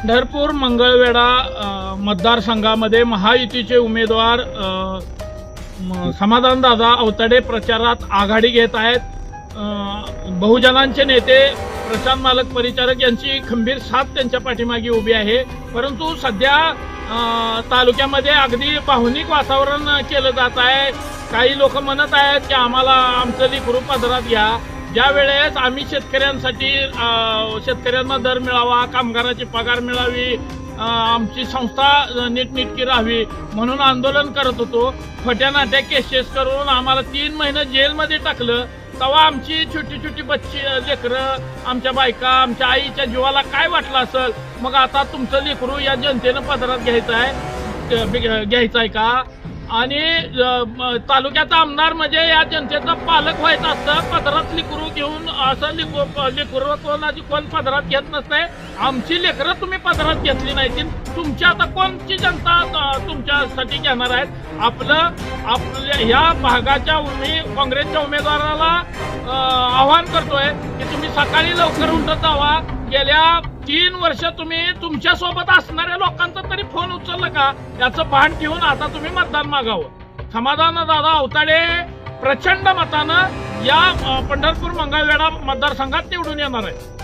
पंढरपूर मंगळवेढा मतदारसंघामध्ये महायुतीचे उमेदवार म- समाधानदादा अवतडे प्रचारात आघाडी घेत आहेत. बहुजनांचे नेते प्रशांत मालक परिचारक यांची खंबीर साथ त्यांच्या पाठीमागे उभी आहे. परंतु सध्या तालुक्यामध्ये अगदी भावनिक वातावरण केलं जात आहे. काही लोक म्हणत आहेत की आम्हाला आमचं लिकरू पदरात घ्या. ज्या वेळेस आम्ही शेतकऱ्यांसाठी शेतकऱ्यांना दर मिळावा कामगाराची पगार मिळावी आमची संस्था नीटनिटकी राहावी म्हणून आंदोलन करत होतो खोट्या नाट्या केसेस करून आम्हाला तीन महिने जेलमध्ये टाकलं तेव्हा आमची छोटी छोटी बच्ची लेकरं आमच्या बायका आमच्या आईच्या जीवाला काय वाटलं असेल? मग आता तुमचं लेकरू या जनतेनं पदरात घ्यायचं आहे घ्यायचं आहे का? आणि तालुक्याचा आमदार म्हणजे या जनतेचं पालक व्हायचं असतं पदरात लिकरू घेऊन असं लिकू लेकरू कोणाची कोण पदरात घेत नसते. आमची लेकरं तुम्ही पदरात घेतली नाही तुमची आता कोणची जनता तुमच्यासाठी घेणार आहेत? आपलं आपल्या ह्या भागाच्या उमे काँग्रेसच्या उमेदवाराला आवाहन आव्हान करतोय की तुम्ही सकाळी लवकर उठत जावा. गेल्या तीन वर्ष तुम्ही तुमच्यासोबत असणाऱ्या लोकांचा तरी फोन उचलला का? याचं भान ठेवून आता तुम्ही मतदान मागावं. समाधान दादा अवताडे प्रचंड मतानं या पंढरपूर मंगळवेढा मतदारसंघात निवडून येणार आहे.